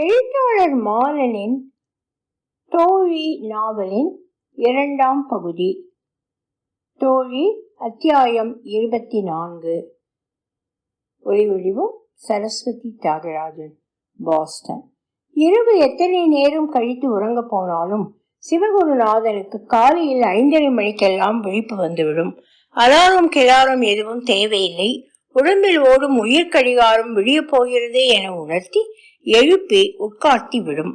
எழுத்தாளர் மாலனின் தோழி நாவலின் இரண்டாம் பகுதி. தோழி அத்தியாயம் இருபத்தி நான்கு ஒளிவடிவம் சரஸ்வதி தியாகராஜன் பாஸ்டன். இரவு எத்தனை நேரம் கழித்து உறங்க போனாலும் சிவகுருநாதனுக்கு காலையில் ஐந்தரை மணிக்கெல்லாம் விழிப்பு வந்துவிடும். அலாரம் கிளாரம் எதுவும் தேவையில்லை. உடம்பில் ஓடும் உயிர் கடிகாரம் விழியப் போகிறது என உணர்த்தி எழுப்பி உட்காட்டி விடும்.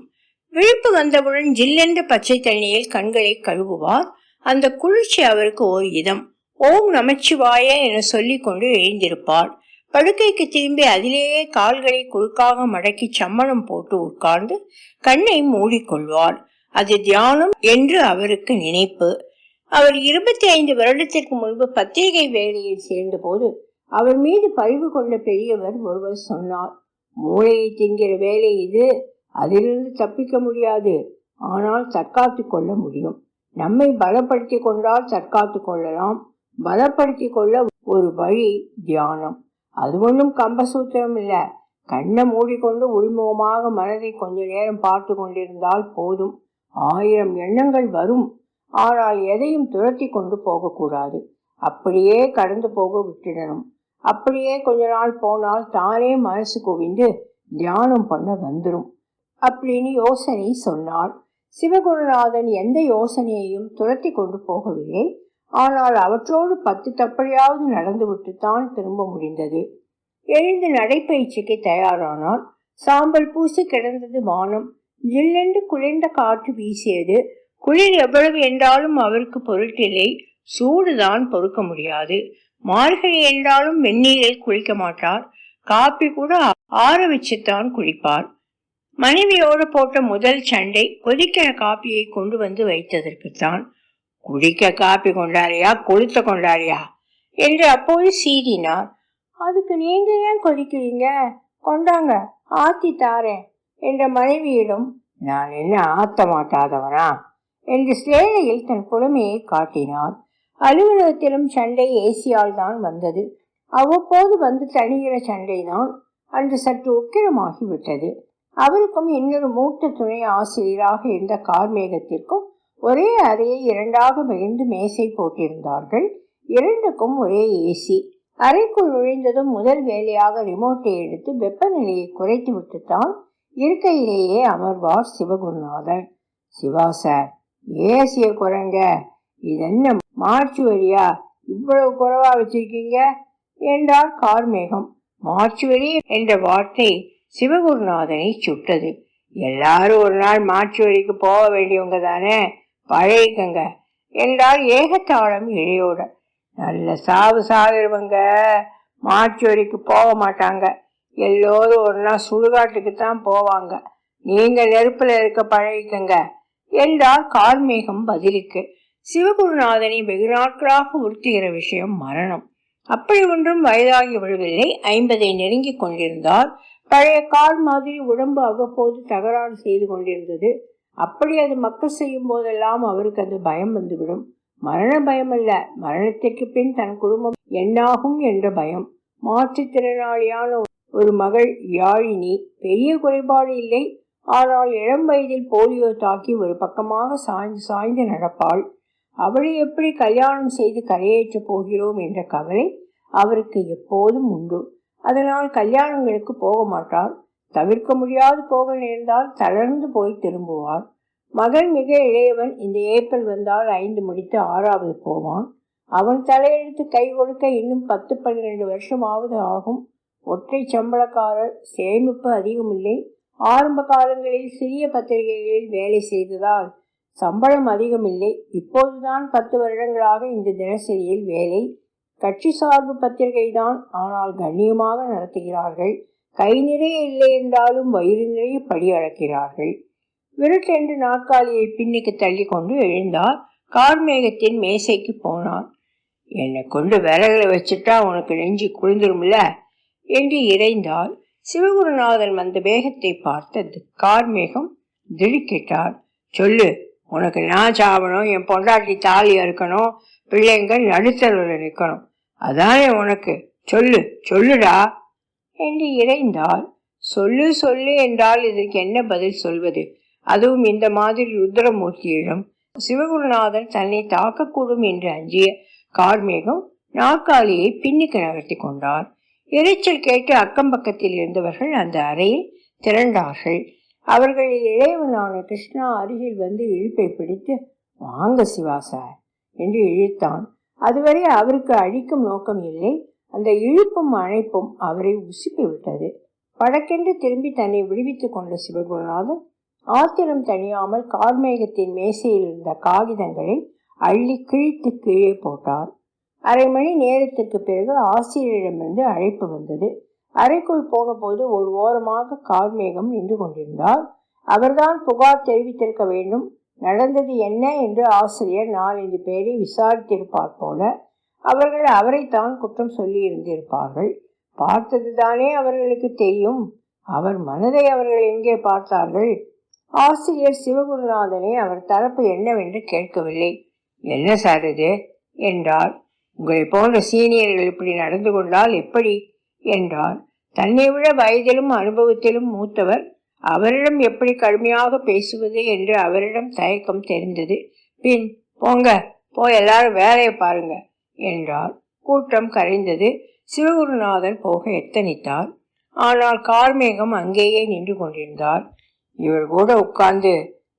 விழிப்பு வந்தவுடன் ஜில்லென்ற பச்சை தண்ணியில் கண்களை கழுவுவார். அந்த குளிர்ச்சி அவருக்கு ஓர் இதம். ஓம் நமச்சிவாய என சொல்லிக்கொண்டு எழுந்திருப்பார். படுக்கைக்கு திரும்பி அதிலேயே கால்களை குறுக்காக மடக்கி சம்மணம் போட்டு உட்கார்ந்து கண்ணை மூடிக்கொள்வார். அது தியானம் என்று அவருக்கு நினைப்பு. அவர் இருபத்தி ஐந்து வருடத்திற்கு முன்பு பத்திரிகை வேலையில் சேர்ந்தபோது அவர் மீது பழிவு கொண்ட பெரியவர் ஒருவர் சொன்னார். மூளையை திங்கிற வேலை இது. அதிலிருந்து தப்பிக்க முடியாது. ஆனால் தற்காத்து கொள்ள முடியும். நம்மை பலப்படுத்தி கொண்டால் தற்காத்து கொள்ளலாம். பலப்படுத்தி கொள்ள ஒரு வழி தியானம். அது ஒன்றும் கம்பசூத்திரம் இல்லை. கண்ணை மூடிக்கொண்டு உள்முகமாக மனதை கொஞ்ச நேரம் பார்த்து கொண்டிருந்தால் போதும். ஆயிரம் எண்ணங்கள் வரும். ஆனால் எதையும் துரத்தி கொண்டு போகக்கூடாது. அப்படியே கடந்து போக விட்டுடணும். அப்படியே கொஞ்ச நாள் போனால் தானே மனசு குவிந்து தியானம் பண்ண வந்துடும் அப்படின்னு யோசனை சொன்னார் சிவகுருநாதன் எந்த யோசனையையும் துரத்தி கொண்டு போகவில்லை. ஆனால் அவற்றோடு பத்து தப்படியாவது நடந்துவிட்டு தான் திரும்ப முடிந்தது. எழுந்து நடைப்பயிற்சிக்கு தயாரானார் சாம்பல் பூசி கிடந்தது வானம். ஜில்லென்று குளிர்ந்த காற்று வீசியது. குளிர் எவ்வளவு என்றாலும் அவருக்கு பொருட்டில்லை. சூடுதான் பொறுக்க முடியாது. மாளிகை என்றாலும் வெந்நீரில் குளிக்க மாட்டார். காப்பி கூட ஆற வச்சுத்தான் குளிப்பார் மனைவியோடு போட்ட முதல் சண்டை கொதிக்கிற காப்பியை கொண்டு வந்து வைத்ததற்குத்தான். குடிக்க காப்பி கொண்டாரியா? கொளுத்த கொண்டாரியா? என்று அப்போது சீறினார். அதுக்கு நீங்க ஏன் கொதிக்கிறீங்க? கொண்டாங்க ஆத்தி தாரேன் என்ற மனைவியிடம் நான் என்ன ஆத்த மாட்டாதவனா? என்று சேலையில் தன் புலமையை காட்டினார். அலுவலகத்திலும் சண்டை ஏசியால் தான் வந்தது. அவ்வப்போது வந்து தணிகிற சண்டைதான் அன்று சற்று உக்கிரமாகி விட்டது அவருக்கும் இன்னொரு மூத்த துணை ஆசிரியராக இருந்த கார்மேகத்திற்கும் ஒரே அறையை இரண்டாக பகிர்ந்து மேசை போட்டிருந்தார்கள். இரண்டுக்கும் ஒரே ஏசி. அறைக்குள் நுழைந்ததும் முதல் வேலையாக ரிமோட்டை எடுத்து வெப்பநிலையை குறைத்து விட்டுத்தான் இருக்கையிலேயே அமர்வார் சிவகுருநாதன் சிவா சார் ஏசிய குறைங்க. இதென்ன மார்ச் வரியா இவ்வளவு குறைவா வச்சிருக்கீங்க? என்றார் கார்மேகம். மார்ச் வரி என்ற வார்த்தை சிவகுருநாதனை சுட்டது. எல்லாரும் ஒரு நாள் மார்ச் வரிக்கு போக வேண்டியவங்க தானே? பழகிக்கங்க என்றால் ஏகத்தாளம் இழையோட நல்ல சாவு சாகிறவங்க மார்ச் வரைக்கு போக மாட்டாங்க. எல்லோரும் ஒரு நாள் சுடுகாட்டுக்கு தான் போவாங்க. நீங்க நெருப்புல இருக்க பழகிக்கங்க என்றால் கார்மேகம் பதிலுக்கு. சிவகுருநாதனை வெகு நாட்களாக உறுத்துகிற விஷயம் மரணம். அப்படி ஒன்றும் வயதாகி விழவில்லை ஐம்பதை நெருங்கி கொண்டிருந்தார். பழைய கால் மாதிரி உடம்பு அவ்வப்போது தகராறு செய்து கொண்டிருந்தது. அப்படி அது மக்கள் செய்யும் போதெல்லாம் அவருக்கு அது பயம் வந்துவிடும். மரண பயம் அல்ல மரணத்திற்கு பின் தன் குடும்பம் என்னாகும் என்ற பயம். மாற்றுத்திறனாளியான ஒரு மகள் யாழினி பெரிய குறைபாடு இல்லை. ஆனால் இளம் வயதில் போலியோ தாக்கி ஒரு பக்கமாக சாய்ந்து சாய்ந்து நடப்பாள். அவளை எப்படி கல்யாணம் செய்து கரையேற்றப் போகிறோம் என்ற கவலை அவருக்கு எப்போதும் உண்டு. அதனால் கல்யாணங்களுக்கு போக மாட்டார் தவிர்க்க முடியாது போக நேர்ந்தால் தளர்ந்து போய் திரும்புவார் மகன் மிக இளையவன். இந்த ஏப்ரல் வந்தால் ஐந்து முடித்து ஆறாவது போவான். அவன் தலையெழுத்து கை கொடுக்க இன்னும் பத்து பன்னிரண்டு வருஷமாவது ஆகும். ஒற்றை சம்பளக்காரர். சேமிப்பு அதிகமில்லை. ஆரம்ப காலங்களில் சிறிய பத்திரிகைகளில் வேலை செய்ததால் சம்பளம் அதிகமில்லை. இப்போதுதான் பத்து வருடங்களாக இந்த தினசரியில் வேலை. கட்சி சார்பு பத்திரிகை தான் ஆனால் கண்ணியமாக நடத்துகிறார்கள். கை நிறைய இல்லை என்றாலும் வயிறு நிறைய படி அளக்கிறார்கள். விருட்டென்று நாற்காலியை பின்னுக்கு தள்ளி கொண்டு எழுந்தார். கார்மேகத்தின் மேசைக்கு போனான். என்னை கொண்டு விறகுல வச்சுட்டா உனக்கு நெஞ்சு குளிந்துரும்ல என்று இறைந்தால் சிவகுருநாதன் வந்த வேகத்தை பார்த்த கார்மேகம் திடுக்கிட்டார். சொல்லு உனக்கு நான் சாவணும் என் பொண்டாட்டி தாலி அறுக்கணும் பிள்ளைங்க நடுத்தருவில் நிற்கணும் அதானே உனக்கு. சொல்லு சொல்லுடா. என்று இறைந்தால் சொல்லு சொல்லு என்றால் இதற்கு என்ன பதில் சொல்வது? அதுவும் இந்த மாதிரி ருத்ரமூர்த்தியிடம். சிவகுருநாதன் தன்னை தாக்கக்கூடும் என்று அஞ்சிய கார்மேகம் நாற்காலியை பின்னுக்கு நகர்த்தி கொண்டார். இரைச்சல் கேட்டு அக்கம் பக்கத்தில் இருந்தவர்கள் அந்த அறையில் திரண்டார்கள். அவர்களில் இளையவனான கிருஷ்ணா அருகில் வந்து இழுப்பை பிடித்து வாங்க சிவா சார் என்று இழுத்தான். அதுவரை அவருக்கு அழிக்கும் நோக்கம் இல்லை. அந்த இழுப்பும் அழைப்பும் அவரை உசுப்பி விட்டது. படக்கென்று திரும்பி தன்னை விடுவித்துக் கொண்ட சிவகுருநாதன் ஆத்திரம் தணியாமல் கார்மேகத்தின் மேசையில் இருந்த காகிதங்களை அள்ளி கிழித்து கீழே போட்டார். அரை மணி நேரத்திற்கு பிறகு ஆசிரியரிடமிருந்து அழைப்பு வந்தது. அறைக்குள் போனபோது ஒரு ஓரமாக கார்மேகம் நின்று கொண்டிருந்தார் அவர்தான் புகார் தெரிவித்திருக்க வேண்டும். நடந்தது என்ன என்று ஆசிரியர் நாலஞ்சு பேரை விசாரித்திருப்பார் போல அவர்கள் அவரைத்தான் குற்றம் சொல்லி இருந்திருப்பார்கள் பார்த்ததுதானே அவர்களுக்கு தெரியும். அவர் மனதை அவர்கள் எங்கே பார்த்தார்கள்? ஆசிரியர் சிவகுருநாதனை அவர் தரப்பு என்னவென்று கேட்கவில்லை. என்ன சார் இது? என்றார் உங்களை போன்ற சீனியர்கள் இப்படி நடந்து கொண்டால் எப்படி என்றார் தன்னை விட வயதிலும் அனுபவத்திலும் மூத்தவர் அவரிடம் எப்படி கடுமையாக பேசுவது என்று அவரிடம் தயக்கம் தெரிந்தது. பின் போங்க போய் எல்லாரும் வேலையை பாருங்க என்றார் கூட்டம் கரைந்தது. சிவகுருநாதன் போக எத்தனித்தார். ஆனால் கார்மேகம் அங்கேயே நின்று கொண்டிருந்தார். இவர் கூட உட்கார்ந்து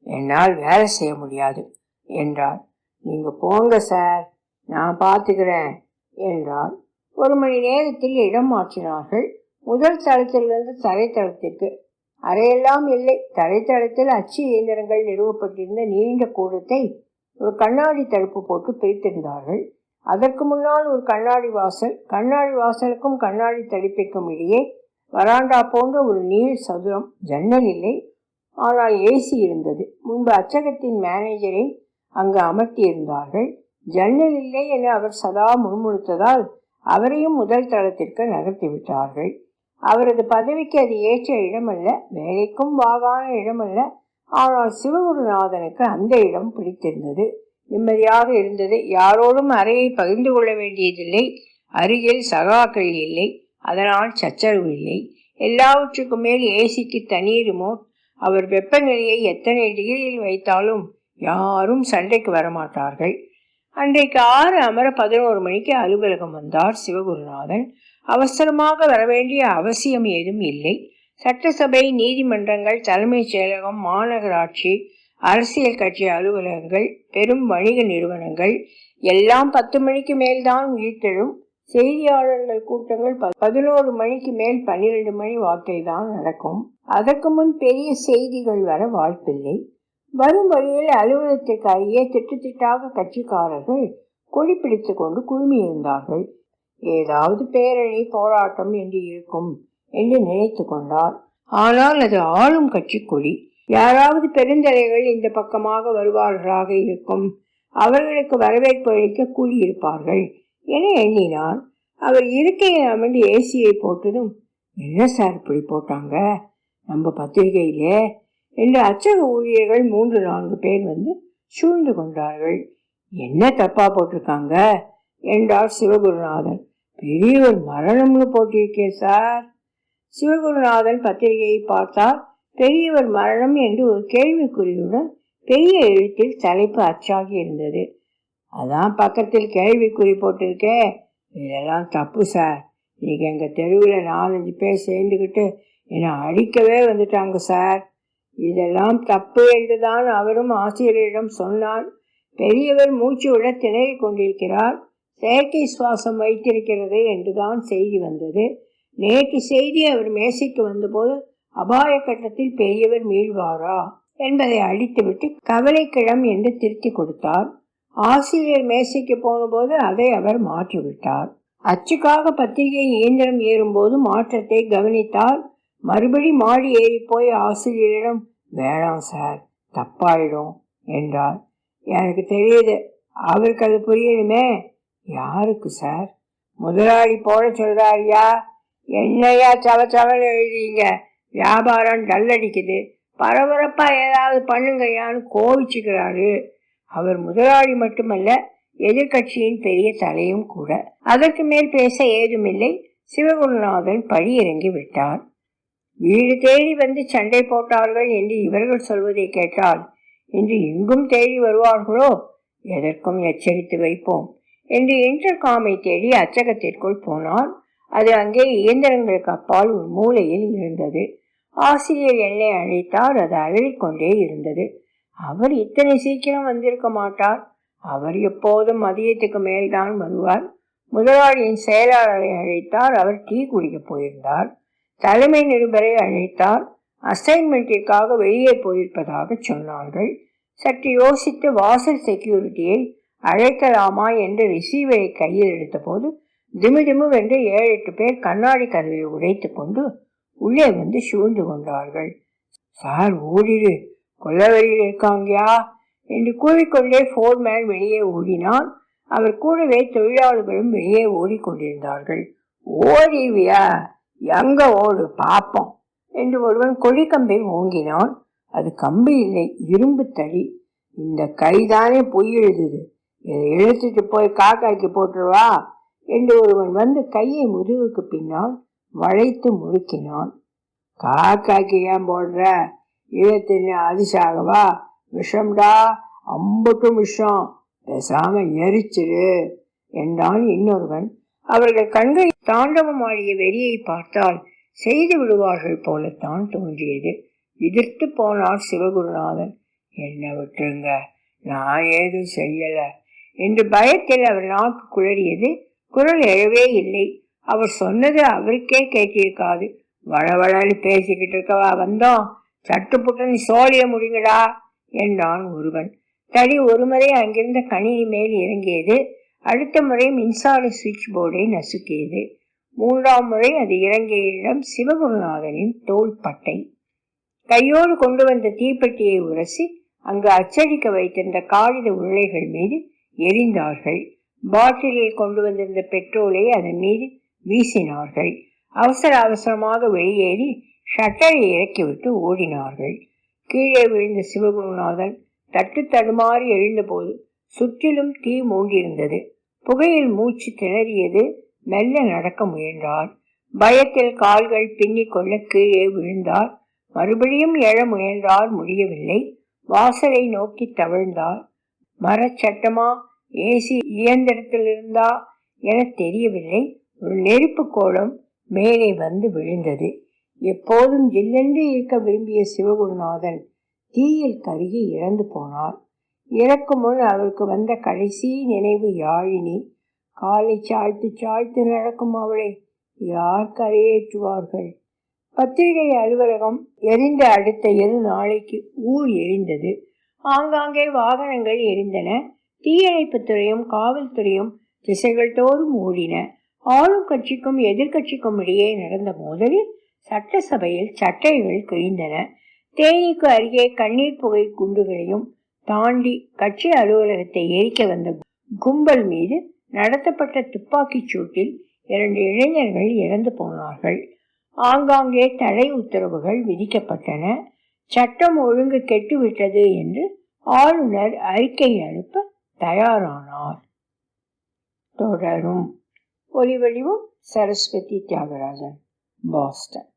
என்னால் வேலை செய்ய முடியாது என்றார். நீங்க போங்க சார் நான் பார்த்துக்கிறேன் என்றார் ஒரு மணி நேரத்தில் இடம் மாற்றினார்கள். முதல் தளத்திலிருந்து தரைத்தளத்திற்கு. அறையெல்லாம் இல்லை. தரைத்தளத்தில் அச்சு இயந்திரங்கள் நிறுவப்பட்டிருந்த நீண்ட கூடத்தை ஒரு கண்ணாடி தடுப்பு போட்டு பிரித்திருந்தார்கள். அதற்கு முன்னால் ஒரு கண்ணாடி வாசல் கண்ணாடி வாசலுக்கும் கண்ணாடி தடுப்பிற்கும் இடையே வராண்டா போன்ற ஒரு நீள் சதுரம் ஜன்னல் இல்லை. ஆனால் ஏசி இருந்தது. முன்பு அச்சகத்தின் மேனேஜரை அங்கு அமர்த்தியிருந்தார்கள். ஜன்னல் இல்லை என அவர் சதா முணுமுணுத்ததால் அவரையும் முதல் தளத்திற்கு நகர்த்தி விட்டார்கள் அவரது பதவிக்கு அது ஏற்ற இடமல்ல வேலைக்கும் வாகான இடமல்ல. ஆனால் சிவகுருநாதனுக்கு அந்த இடம் பிடித்திருந்தது. நிம்மதியாக இருந்தது. யாரோடும் அறையை பகிர்ந்து கொள்ள வேண்டியதில்லை. அருகில் சகாக்கள் இல்லை. அதனால் சச்சரவு இல்லை. எல்லாவற்றுக்கும் மேல் ஏசிக்கு தனி ரிமோட். அவர் வெப்பநிலையை எத்தனை டிகிரியில் வைத்தாலும் யாரும் சண்டைக்கு வரமாட்டார்கள். அன்றைக்கு ஆறு அமர பதினோரு மணிக்கு அலுவலகம் வந்தார் சிவகுருநாதன். அவசரமாக வரவேண்டிய அவசியம் ஏதும் இல்லை. சட்டசபை நீதிமன்றங்கள் தலைமைச் செயலகம் மாநகராட்சி அரசியல் கட்சி அலுவலகங்கள் பெரும் வணிக நிறுவனங்கள் எல்லாம் பத்து மணிக்கு மேல்தான் உயிர்த்தெழும். செய்தியாளர்கள் கூட்டங்கள் பதினோரு மணிக்கு மேல் பன்னிரண்டு மணி வாக்கில் தான் நடக்கும். அதற்கு முன் பெரிய செய்திகள் வர வாய்ப்பில்லை. வரும் வழியில் அலுவலகத்திற்கு அருகே திட்டுத்திட்டாக கட்சிக்காரர்கள் கொடி பிடித்து கொண்டு குழுமியிருந்தார்கள். ஏதாவது பேரணி போராட்டம் என்று இருக்கும் என்று நினைத்து கொண்டார். ஆனால் அது ஆளும் கட்சி கொடி யாராவது பெருந்தலைகள் இந்த பக்கமாக வருவார்களாக இருக்கும். அவர்களுக்கு வரவேற்பு அளிக்க கூடியிருப்பார்கள் என எண்ணினார். அவர் இருக்கையில் அமர்ந்து ஏசியை போட்டதும் என்ன சார் இப்படி போட்டாங்க? நம்ம பத்திரிகையிலே என்று அச்சக ஊழியர்கள் மூன்று நான்கு பேர் வந்து சூழ்ந்து கொண்டார்கள். என்ன தப்பா போட்டிருக்காங்க? என்றார் சிவகுருநாதன். பெரியவர் மரணம்னு போட்டிருக்கே சார். சிவகுருநாதன் பத்திரிகையை பார்த்தால் பெரியவர் மரணம் என்று ஒரு கேள்விக்குறியுடன் பெரிய எழுத்தில் தலைப்பு அச்சாகி இருந்தது. அதான் பக்கத்தில் கேள்விக்குறி போட்டிருக்கே. இதெல்லாம் தப்பு சார். இன்னைக்கு எங்கள் தெருவில் நாலஞ்சு பேர் சேர்ந்துக்கிட்டு என்னை அடிக்கவே வந்துட்டாங்க சார். இதெல்லாம் தப்பு என்றுதான் அவரும் ஆசிரியரிடம் சொன்னார். பெரியவர் மூச்சு விட திணறிக் கொண்டிருக்கிறார். செயற்கை சுவாசம் வைத்திருக்கிறது என்றுதான் செய்தி வந்தது. நேற்று செய்தி அவர் மேசைக்கு வந்தபோது அபாய கட்டத்தில் பெரியவர் மீள்வாரா? என்பதை அழித்துவிட்டு கவலைக்கிழம் என்று திருத்தி கொடுத்தார். ஆசிரியர் மேசைக்கு போனபோது அதை அவர் மாற்றிவிட்டார். அச்சுக்காக பத்திரிகை இயந்திரம் ஏறும்போது மாற்றத்தை கவனித்தார். மறுபடி மாடி ஏறி போய் ஆசிரியரிடம் வேணாம் சார் தப்பாயிடும் என்றார். எனக்கு தெரியுது அவருக்கு அது புரியணுமே. யாருக்கு சார்? முதலாளி போட சொல்றாரியா என்னையா சவ சவல் எழுதிங்க வியாபாரம் டல்லடிக்குது. பரபரப்பா ஏதாவது பண்ணுங்கய்யான்னு கோவிச்சுக்கிறாரு. அவர் முதலாளி மட்டுமல்ல எதிர்கட்சியின் பெரிய தலையும் கூட. அதற்கு மேல் பேச ஏதுமில்லை. சிவகுருநாதன் பழி இறங்கி விட்டார் வீடு தேடி வந்து சண்டை போட்டார்கள் என்று இவர்கள் சொல்வதை கேட்டால் இன்று எங்கும் தேடி வருவார்களோ? எதற்கும் எச்சரித்து வைப்போம். என்று இன்டர்காமை தேடி அச்சகத்திற்குள் போனால் அது அங்கே இயந்திரங்களுக்கு அப்பால் ஒரு மூலையில் இருந்தது. ஆசிரியர் என்னை அழைத்தார். அது அலறிக்கொண்டே இருந்தது. அவர் இத்தனை சீக்கிரம் வந்திருக்க மாட்டார். அவர் எப்போதும் மதியத்துக்கு மேல்தான் வருவார். முதலாளியின் செயலாளரை அழைத்தார். அவர் டீ குடிக்க போயிருந்தார். தலைமை நிருபரை அழைத்தார். அசைன்மெண்ட்டிற்காக வெளியே போயிருப்பதாக சொன்னார்கள். சற்று யோசித்து வாசல் செக்யூரிட்டியை அழைக்கலாமா என்று ரிசீவரை கையில் எடுத்தபோது திமு வென்று ஏழு எட்டு பேர் கண்ணாடி கதவை உடைத்து கொண்டு உள்ளே வந்து சூழ்ந்து கொண்டார்கள். சார் ஓடிடு கொல்லவரியில் இருக்காங்கயா? என்று கூறிக்கொண்டே ஃபோர்மேன் வெளியே ஓடினான் அவர் கூடவே தொழிலாளர்களும் வெளியே ஓடிக்கொண்டிருந்தார்கள். ஓடிவியா? எங்க ஓடு? பாப்போம். என்று ஒருவன் கொழிக்கம்பை ஓங்கினான். அது கம்பு இல்லை இரும்பு தடி. இந்த கைதானே பொய் எழுதுது. இதை இழுத்துட்டு போய் காக்காய்க்கு போட்டுருவா? என்று ஒருவன் வந்து கையை முதுகுக்கு பின்னால் வளைத்து முழுக்கினான் காக்காய்க்கு ஏன் போடுற? ஈழத்தின் அதிசாகவா? விஷம்டா? அம்பட்டும் விஷம். பேசாம எரிச்சிரு. என்றான் இன்னொருவன். அவர்கள் கண்கள் தாண்டவம் ஆடிய வெறியை பார்த்தால் செய்து விடுவார்கள் போலத்தான் தோன்றியது. எதிர்த்து போனார் சிவகுருநாதன். என்ன விட்டுருங்க நான் ஏதும் செய்யல என்று பயத்தில் அவர் நாக்கு குளறியது குரல் எழவே இல்லை. அவர் சொன்னது அவருக்கே கேட்டிருக்காது. வளவளன்னு பேசிக்கிட்டு இருக்கவா வந்தோம். சட்டுப்புட்டன்னு சோழிய முடிங்கடா என்றான் ஒருவன். தடி ஒருமுறை அங்கிருந்த கணினி மேல் இறங்கியது. அடுத்த முறை மின்சார சுவிட்ச் போர்டை நசுக்கியது. மூன்றாம் முறை அது இறங்கிய இடம் சிவகுருநாதனின் தோல் பட்டை. கையோடு கொண்டு வந்த தீப்பெட்டியை உரசி அங்கு அச்சடிக்க வைத்திருந்த காகித உருளைகள் மீது எரிந்தார்கள். பாட்டிலில் கொண்டு வந்திருந்த பெட்ரோலை அதன் மீது வீசினார்கள். அவசர அவசரமாக வெளியேறி ஷட்டரை இறக்கிவிட்டு ஓடினார்கள். கீழே விழுந்த சிவகுருநாதன் தட்டு தடுமாறி எழுந்தபோது சுற்றிலும் தீ மூண்டிருந்தது புகையில் மூச்சு திணறியது மெல்ல நடக்க முயன்றார். பயத்தில் கால்கள் பின்னிக்கொள்ள கீழே விழுந்தார். மறுபடியும் எழ முயன்றார் முடியவில்லை. வாசலை நோக்கி தவிழ்ந்தார். மரச்சட்டமா ஏசி இயந்திரத்திலிருந்தா என தெரியவில்லை. ஒரு நெருப்பு கோலம் மேலே வந்து விழுந்தது. எப்போதும் ஜில்லென்று இருக்க விரும்பிய சிவகுருநாதன் தீயில் கருகி இறந்து போனார். இறக்கும் முன் அவருக்கு வந்த கடைசி நினைவு யாழினி. காலை சாய்த்து சாய்த்து நடக்கும் அவளை யார் கரையேற்றுவார்கள்? பத்திரிகை அலுவலகம் எரிந்த அடுத்த இரு நாளைக்கு ஊர் எரிந்தது. ஆங்காங்கே வாகனங்கள் எரிந்தன. தீயணைப்புத்துறையும் காவல்துறையும் திசைகள் தோறும் ஓடின. ஆளும் கட்சிக்கும் எதிர்கட்சிக்கும் இடையே நடந்த மோதலில் சட்டசபையில் சட்டைகள் கிழிந்தன. தேனிக்கு அருகே கண்ணீர் புகை குண்டுகளையும் தாண்டி கட்சி அலுவலகத்தை எரிக்க வந்த கும்பல் மீது நடத்தப்பட்ட துப்பாக்கிச் சூட்டில் இரண்டு இளைஞர்கள் இறந்து போனார்கள். ஆங்காங்கே தடை உத்தரவுகள் விதிக்கப்பட்டன. சட்டம் ஒழுங்கு கெட்டுவிட்டது என்று ஆளுநர் அறிக்கை அனுப்ப தயாரானார். தொடரும். ஒலிவடிவும் சரஸ்வதி தியாகராஜன் பாஸ்டன்.